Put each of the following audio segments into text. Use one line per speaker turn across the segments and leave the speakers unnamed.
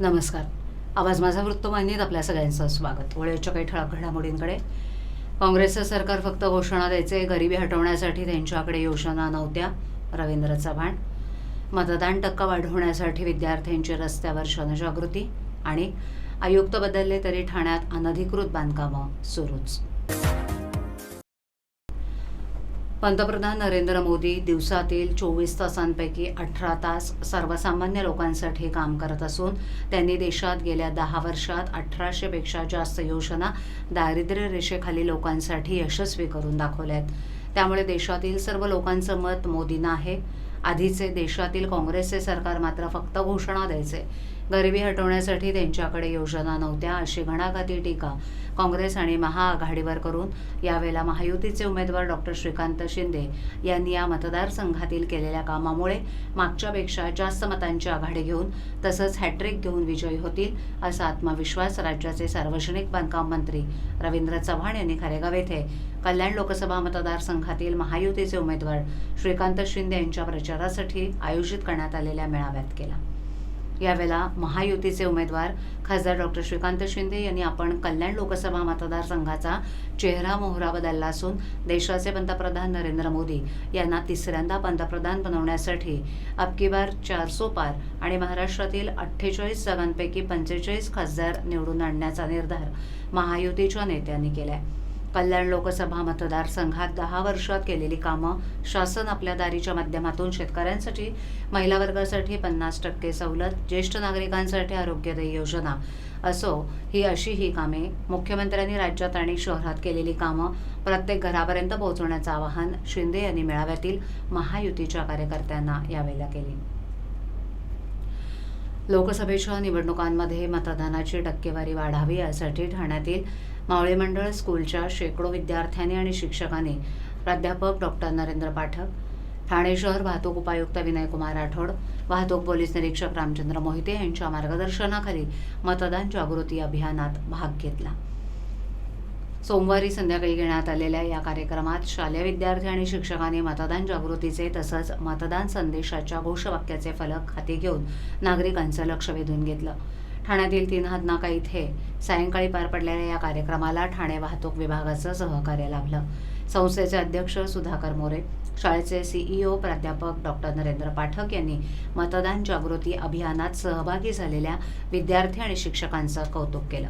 नमस्कार. आवाज माझा वृत्तवाहिनीत आपल्या सगळ्यांचं स्वागत. वेळेच्या काही ठळक घडामोडींकडे. काँग्रेसचं सरकार फक्त घोषणा द्यायचे गरिबी हटवण्यासाठी त्यांच्याकडे योजना नव्हत्या रवींद्र चव्हाण. मतदान टक्का वाढवण्यासाठी विद्यार्थ्यांची रस्त्यावर जनजागृती आणि आयुक्त बदलले तरी ठाण्यात अनधिकृत बांधकामं सुरूच. पंतप्रधान नरेंद्र मोदी दिवसातील चोवीस तासांपैकी अठरा तास सर्वसामान्य लोकांसाठी काम करत असून त्यांनी देशात गेल्या दहा वर्षात अठराशेपेक्षा जास्त योजना दारिद्र्य रेषेखाली लोकांसाठी यशस्वी करून दाखवल्या आहेत त्यामुळे देशातील सर्व लोकांचं मत मोदींना आहे. आधीचे देशातील काँग्रेसचे सरकार मात्र फक्त घोषणा द्यायचे. गरिबी हटवण्यासाठी त्यांच्याकडे योजना नव्हत्या अशी घणाघाती टीका काँग्रेस आणि महाआघाडीवर करून यावेळेला महायुतीचे उमेदवार डॉक्टर श्रीकांत शिंदे यांनी या मतदारसंघातील केलेल्या कामामुळे मागच्यापेक्षा जास्त मतांची आघाडी घेऊन तसंच हॅट्रिक घेऊन विजयी होतील असा आत्मविश्वास राज्याचे सार्वजनिक बांधकाम मंत्री रवींद्र चव्हाण यांनी खारेगाव येथे कल्याण लोकसभा मतदारसंघातील महायुतीचे उमेदवार श्रीकांत शिंदे यांच्या प्रचारासाठी आयोजित करण्यात आलेल्या मेळाव्यात केला. यावेळेला महायुतीचे उमेदवार खासदार डॉक्टर श्रीकांत शिंदे यांनी आपण कल्याण लोकसभा मतदारसंघाचा चेहरा मोहरा बदलला असून देशाचे पंतप्रधान नरेंद्र मोदी यांना तिसऱ्यांदा पंतप्रधान बनवण्यासाठी अबकीबार चारसो पार आणि महाराष्ट्रातील अठ्ठेचाळीस जागांपैकी पंचेचाळीस खासदार निवडून आणण्याचा निर्धार महायुतीच्या नेत्यांनी केला आहे कल्याण लोकसभा मतदारसंघात दहा वर्षात केलेली कामं शासन आपल्या दारीच्या माध्यमातून शेतकऱ्यांसाठी महिला वर्गासाठी पन्नास टक्के सवलत ज्येष्ठ नागरिकांसाठी आरोग्यदायी योजना. असो ही अशी ही कामे मुख्यमंत्र्यांनी राज्यात आणि शहरात केलेली कामं प्रत्येक घरापर्यंत पोहोचवण्याचं आवाहन शिंदे यांनी मेळाव्यातील महायुतीच्या कार्यकर्त्यांना यावेळेला केले. लोकसभेच्या निवडणुकांमध्ये मतदानाची टक्केवारी वाढावी यासाठी ठाण्यातील मावळे मंडळ स्कूलच्या शेकडो विद्यार्थ्यांनी आणि शिक्षकांनी. प्राध्यापक डॉक्टर नरेंद्र पाठक ठाणे शहर वाहतूक उपायुक्त विनयकुमार राठोड वाहतूक पोलीस निरीक्षक रामचंद्र मोहिते यांच्या मार्गदर्शनाखाली मतदान जागृती अभियानात भाग घेतला. सोमवारी संध्याकाळी घेण्यात आलेल्या या कार्यक्रमात शालेय विद्यार्थी आणि शिक्षकांनी मतदान जागृतीचे तसंच मतदान संदेशाच्या घोषवाक्याचे फलक हाती घेऊन नागरिकांचं लक्ष वेधून घेतलं. ठाण्यातील तीन हदनाका इथे सायंकाळी पार पडलेल्या या कार्यक्रमाला ठाणे वाहतूक विभागाचं सहकार्य लाभलं. संस्थेचे अध्यक्ष सुधाकर मोरे शाळेचे सीईओ प्राध्यापक डॉक्टर नरेंद्र पाठक यांनी मतदान जागृती अभियानात सहभागी झालेल्या विद्यार्थी आणि शिक्षकांचं कौतुक केलं.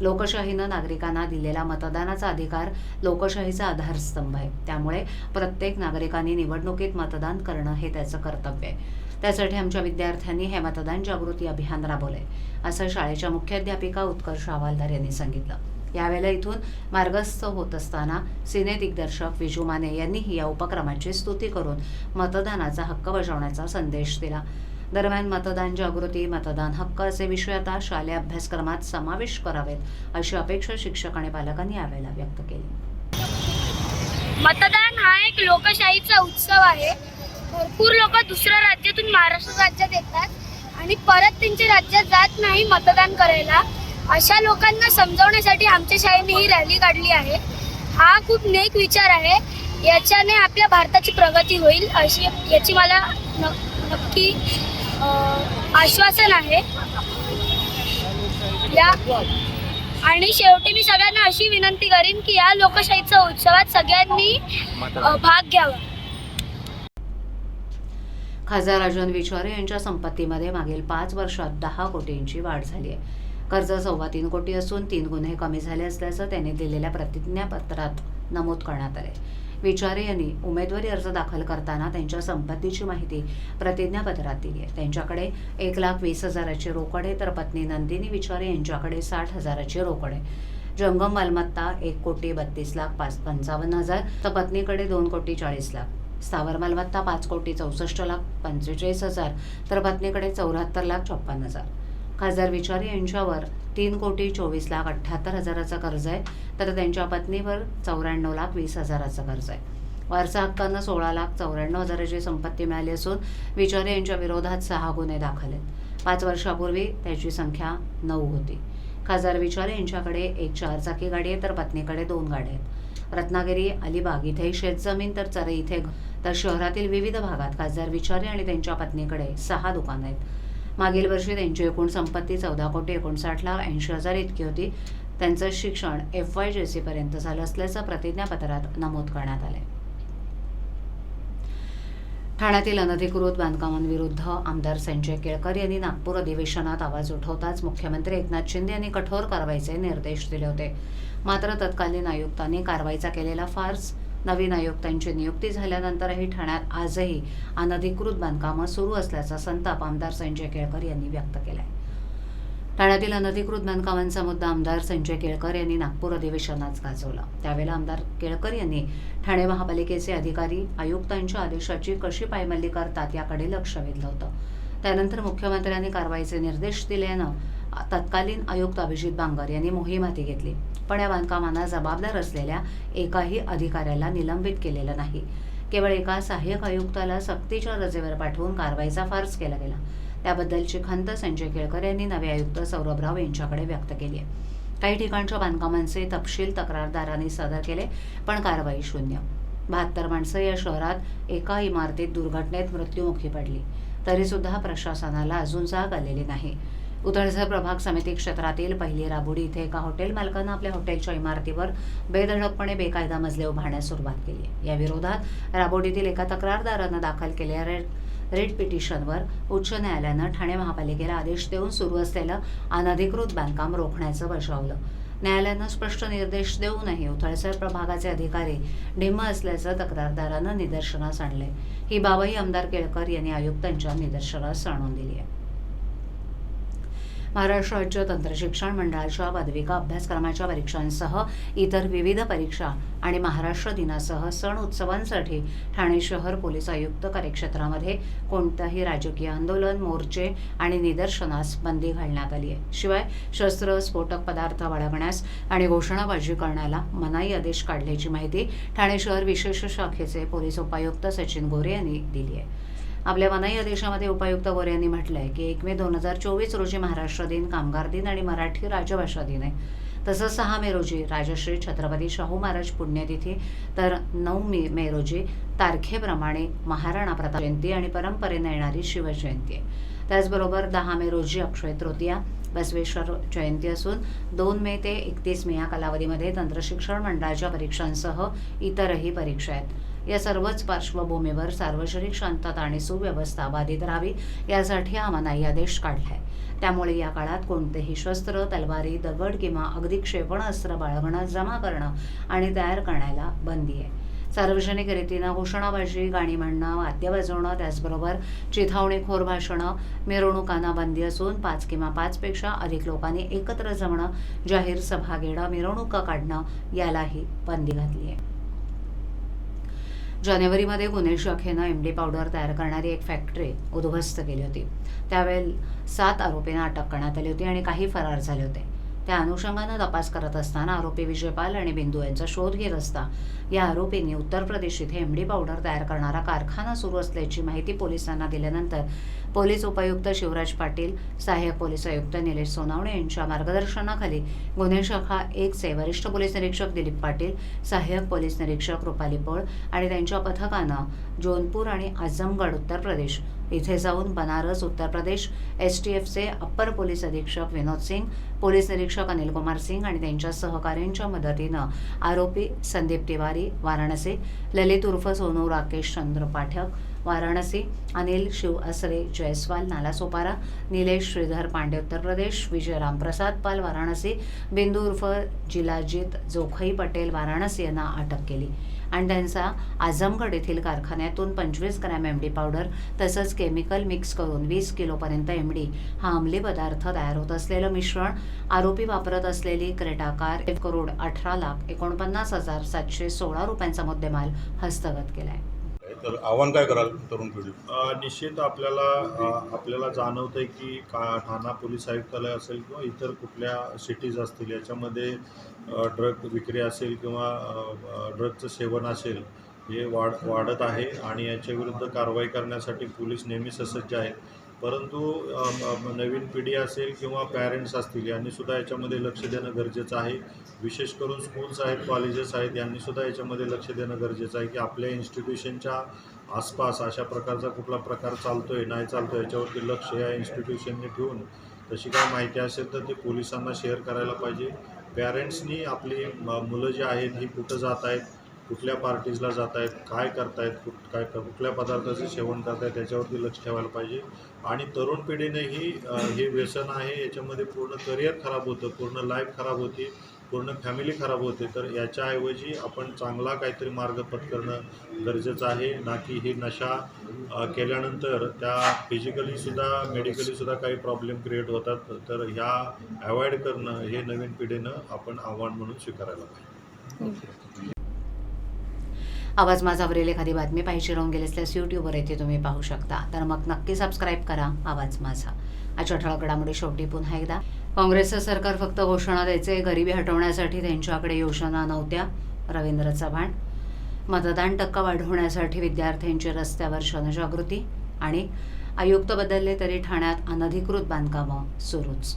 लोकशाहीनं नागरिकांना दिलेला मतदानाचा अधिकार लोकशाहीचा आधारस्तंभ आहे. त्यामुळे प्रत्येक नागरिकांनी निवडणुकीत मतदान करणं हे त्याचं कर्तव्य आहे. त्यासाठी आमच्या विद्यार्थ्यांनी हे मतदान जागृती अभियान राबवलंय असं शाळेच्या मुख्याध्यापिका उत्कर्ष हवालदार यांनी सांगितलं. यावेळेला इथून मार्गस्थ होत असताना सिने दिग्दर्शक विजू माने यांनीही या उपक्रमाची स्तुती करून मतदानाचा हक्क बजावण्याचा संदेश दिला. दरम्यान मतदान जागृती मतदान हक्क असे विषय आता शालेय अभ्यासक्रमात समावेश करावेत अशी अपेक्षा शिक्षक आणि पालकांनी यावेळेला व्यक्त केली.
मतदान हा एक लोकशाहीचा उत्सव आहे. भरपूर लोक दुसऱ्या राज्यातून महाराष्ट्र राज्यात येतात आणि परत त्यांच्या राज्यात जात नाही मतदान करायला. अशा लोकांना समजवण्यासाठी आमच्या शाळेने ही रॅली काढली आहे. हा खूप नेक विचार आहे. याच्याने आपल्या भारताची प्रगती होईल अशी याची मला न नक्की आश्वासन आहे. या आणि शेवटी मी सगळ्यांना अशी विनंती करीन की या लोकशाहीच्या उत्सवात सगळ्यांनी भाग घ्यावा.
खासदार राजन विचारे यांच्या संपत्तीमध्ये मागील पाच वर्षात दहा कोटींची वाढ झाली आहे. कर्ज सव्वा तीन कोटी असून तीन गुन्हे कमी झाले असल्याचं त्यांनी दिलेल्या प्रतिज्ञापत्रात नमूद करण्यात आले विचारे यांनी उमेदवारी अर्ज दाखल करताना त्यांच्या संपत्तीची माहिती प्रतिज्ञापत्रात दिली आहे. त्यांच्याकडे एक लाख वीस हजाराची रोकड आहे तर पत्नी नंदिनी विचारे यांच्याकडे साठ हजाराची रोकड आहे. जंगम मालमत्ता एक कोटी बत्तीस लाख पाच पंचावन्न हजार तर पत्नीकडे दोन कोटी चाळीस लाख. स्थावर मालमत्ता पाच कोटी चौसष्ट लाख पंचेचाळीस हजार तर पत्नीकडे चौऱ्याहत्तर लाख छप्पन्न हजार. खासदार विचारे यांच्यावर तीन कोटी चोवीस लाख अठ्ठ्याहत्तर हजाराचं कर्ज आहे तर त्यांच्या पत्नीवर चौऱ्याण्णव लाख वीस हजाराचं कर्ज आहे. वारसा हक्कांना सोळा लाख चौऱ्याण्णव हजाराची संपत्ती मिळाली असून विचारे यांच्या विरोधात सहा गुन्हे दाखल आहेत. पाच वर्षापूर्वी त्याची संख्या नऊ होती. खासदार विचारे यांच्याकडे एक चारचाकी गाडी आहे तर पत्नीकडे दोन गाड्या आहेत. रत्नागिरी अलिबाग इथे शेतजमीन तर चरे इथे तर शहरातील विविध भागात खासदार विचारे आणि त्यांच्या पत्नीकडे सहा दुकानं आहेत. मागील वर्षी त्यांची एकूण संपत्ती चौदा कोटी एकोणसाठ लाख ऐंशी हजार इतकी होती. त्यांचं शिक्षण एफ वाय जे सीपर्यंत झालं असल्याचं प्रतिज्ञापत्रात नमूद करण्यात आलं ठाण्यातील अनधिकृत बांधकामांविरुद्ध आमदार संजय केळकर यांनी नागपूर अधिवेशनात आवाज उठवताच मुख्यमंत्री एकनाथ शिंदे यांनी कठोर कारवाईचे निर्देश दिले होते. मात्र तत्कालीन आयुक्तांनी कारवाईचा केलेला फार्स नवीन आयुक्तांची नियुक्ती झाल्यानंतरही ठाण्यात आजही अनधिकृत बांधकामं सुरू असल्याचा संताप आमदार संजय केळकर यांनी व्यक्त केला आहे ठाण्यातील अनधिकृत बांधकामांचा मुद्दा आमदार संजय केळकर यांनी नागपूर अधिवेशनात गाजवला. त्यावेळेला आमदार केळकर यांनी ठाणे महापालिकेचे अधिकारी आयुक्तांच्या आदेशाची कशी पायमल्ली करतात याकडे लक्ष वेधलं होतं. त्यानंतर मुख्यमंत्र्यांनी कारवाईचे निर्देश दिल्यानं तत्कालीन आयुक्त अभिजित बांगर यांनी मोहीम हाती घेतली. पण या बांधकामांना जबाबदार असलेल्या एकाही अधिकाऱ्याला निलंबित केलेलं नाही. केवळ एका सहाय्यक आयुक्ताला सक्तीच्या रजेवर पाठवून कारवाईचा फार्स केला गेला. त्याबद्दलची खंत संजय केळकर यांनी नवे आयुक्त सौरभ राव यांच्याकडे व्यक्त केली आहे. काही ठिकाणच्या बांधकामांचे तपशील तक्रारदारांनी सादर केले पण कारवाई शून्य. बहात्तर माणसं या शहरात एका इमारतीत दुर्घटनेत मृत्युमुखी पडली. तरीसुद्धा प्रशासनाला अजून जाग आलेली नाही. उतळसर प्रभाग समिती क्षेत्रातील पहिली राबोडी इथे एका हॉटेल मालकानं आपल्या हॉटेलच्या इमारतीवर बेधडकपणे बेकायदा मजले उभारण्यास सुरुवात केली. आहे. या विरोधात राबोडीतील एका तक्रारदारानं दाखल केलेल्या रेड पिटिशनवर उच्च न्यायालयानं ठाणे महापालिकेला आदेश देऊन सुरू असलेलं अनधिकृत बांधकाम रोखण्याचं बजावलं. न्यायालयानं स्पष्ट निर्देश देऊनही उथळसर प्रभागाचे अधिकारी ढिम्म असल्याचं तक्रारदारानं निदर्शनास आणलंय. ही बाबही आमदार केळकर यांनी आयुक्तांच्या निदर्शनास आणून दिली आहे. महाराष्ट्र राज्य तंत्रशिक्षण मंडळाच्या पदविका अभ्यासक्रमाच्या परीक्षांसह इतर विविध परीक्षा आणि महाराष्ट्र दिनासह सण उत्सवांसाठी ठाणे शहर पोलीस आयुक्त कार्यक्षेत्रामध्ये कोणताही राजकीय आंदोलन मोर्चे आणि निदर्शनास बंदी घालण्यात आली आहे. शिवाय शस्त्र स्फोटक पदार्थ बाळगण्यास आणि घोषणाबाजी करण्याला मनाई आदेश काढल्याची माहिती ठाणे शहर विशेष शाखेचे पोलीस उपायुक्त सचिन गोरे यांनी दिली आहे. आपल्या मनाई आदेशामध्ये उपायुक्त गोरे यांनी म्हटलंय की एक मे दोन हजार चोवीस रोजी महाराष्ट्र दिन कामगार दिन आणि मराठी राजभाषा दिन आहे. तसंच सहा मे रोजी राजश्री छत्रपती शाहू महाराज पुण्यतिथी तर नऊ मे मे रोजी तारखेप्रमाणे महाराणा प्रताप जयंती आणि परंपरेने येणारी शिवजयंती आहे. त्याचबरोबर दहा मे रोजी अक्षय तृतीया बसवेश्वर जयंती असून दोन मे ते एकतीस मे या कालावधीमध्ये तंत्रशिक्षण मंडळाच्या परीक्षांसह इतरही परीक्षा आहेत. या सर्वच पार्श्वभूमीवर सार्वजनिक शांतता आणि सुव्यवस्था बाधित राहावी यासाठी हा मनाई आदेश काढलाय. त्यामुळे या काळात कोणतेही शस्त्र तलवारी दगड किंवा अगदी क्षेपणास्त्र बाळगणं जमा करणं आणि तयार करण्याला बंदी आहे. सार्वजनिक रीतीनं घोषणाबाजी गाणी म्हणणं वाद्य वाजवणं त्याचबरोबर चिथावणीखोर भाषणं मिरवणुकांना बंदी असून पाच किंवा पाचपेक्षा अधिक लोकांनी एकत्र जमणं जाहीर सभा घेणं मिरवणुका काढणं यालाही बंदी घातली आहे. जानेवारीमध्ये गुन्हे शाखेनं एम डी पावडर तयार करणारी एक फॅक्टरी उद्ध्वस्त केली होती. त्यावेळी सात आरोपींना अटक करण्यात आली होती आणि काही फरार झाले होते. त्या अनुषंगानं तपास करत असताना आरोपी विजयपाल आणि बिंदू यांचा शोध घेत असता या आरोपींनी उत्तर प्रदेश इथे एम डी पावडर तयार करणारा कारखाना सुरू असल्याची माहिती पोलिसांना दिल्यानंतर पोलीस उपायुक्त शिवराज पाटील सहाय्यक पोलीस आयुक्त निलेश सोनावणे यांच्या मार्गदर्शनाखाली गुन्हे शाखा एकचे वरिष्ठ पोलीस निरीक्षक दिलीप पाटील सहाय्यक पोलीस निरीक्षक रुपाली पळ आणि त्यांच्या पथकानं जोनपूर आणि आझमगड उत्तर प्रदेश इथे जाऊन बनारस उत्तर प्रदेश एस टी एफचे अप्पर पोलीस अधीक्षक विनोद सिंग पोलीस निरीक्षक अनिल कुमार सिंग आणि त्यांच्या सहकाऱ्यांच्या मदतीनं आरोपी संदीप तिवारी वाराणसी ललित उर्फ सोनू राकेश चंद्र पाठक वाराणसी अनिल शिव असरे जयस्वाल नालासोपारा निलेश श्रीधर पांडे उत्तर प्रदेश विजय रामप्रसाद पाल वाराणसी बिंदू उर्फ जिलाजित जोखई पटेल वाराणसी यांना अटक केली. आणि त्यांचा आझमगड येथील कारखान्यातून पंचवीस ग्रॅम एम डी पावडर तसंच केमिकल मिक्स करून वीस किलोपर्यंत एम डी हा अंमली पदार्थ तयार होत असलेलं मिश्रण आरोपी वापरत असलेली क्रेटाकार एक करोड अठरा लाख एकोणपन्नास हजार सातशे सोळा रुपयांचा मुद्देमाल हस्तगत केला आहे
तर आव्हान काय कराल तरुण पिढी?
निश्चित आपल्याला आपल्याला जाणवतं आहे की का ठाणा पोलीस आयुक्तालय असेल किंवा इतर कुठल्या सिटीज असतील याच्यामध्ये ड्रग विक्री असेल किंवा ड्रगचं सेवन असेल हे वाढ वाढत आहे आणि याच्या विरुद्ध कारवाई करण्यासाठी पोलीस नेहमी ससज्ज आहेत. परंतु नवीन पिढी असेल किंवा पॅरेंट्स असतील यांनीसुद्धा याच्यामध्ये लक्ष देणं गरजेचं आहे. विशेष करून स्कूल्स आहेत कॉलेजेस आहेत यांनीसुद्धा याच्यामध्ये लक्ष देणं गरजेचं आहे की आपल्या इन्स्टिट्यूशनच्या आसपास अशा प्रकारचा कुठला प्रकार चालतो आहे नाही चालतोय याच्यावरती लक्ष या इन्स्टिट्यूशनने ठेवून. तशी काय माहिती असेल तर ते पोलिसांना शेअर करायला पाहिजे. पॅरेंट्सनी आपली मुलं जी आहेत ही कुठं जात आहेत कुठल्या पार्टीजला जात आहेत काय करतायत कुठ काय कुठल्या पदार्थाचं सेवन करतायत त्याच्यावरती लक्ष ठेवायला पाहिजे. आणि तरुण पिढीनेही हे व्यसन आहे याच्यामध्ये पूर्ण करिअर खराब होतं पूर्ण लाईफ खराब होती पूर्ण फॅमिली खराब होते. तर याच्याऐवजी आपण चांगला काहीतरी मार्ग पत्करणं गरजेचं आहे. ना की ही नशा केल्यानंतर त्या फिजिकलीसुद्धा मेडिकलीसुद्धा काही प्रॉब्लेम क्रिएट होतात. तर ह्या अवॉइड करणं हे नवीन पिढीनं आपण आव्हान म्हणून स्वीकारायला पाहिजे.
आवाज माझावरील एखादी बातमी पाहिजे राहून गेली असल्यास यूट्यूबवर येथे तुम्ही पाहू शकता. तर मग नक्की सबस्क्राईब करा. आवाज माझा. आजच्या ठळक घडामोडी शेवटी पुन्हा एकदा. काँग्रेसचं सरकार फक्त घोषणा द्यायचे गरिबी हटवण्यासाठी त्यांच्याकडे योजना नव्हत्या. रवींद्र चव्हाण. मतदान टक्का वाढवण्यासाठी विद्यार्थ्यांची रस्त्यावर जनजागृती आणि आयुक्त बदलले तरी ठाण्यात अनधिकृत बांधकामं सुरूच.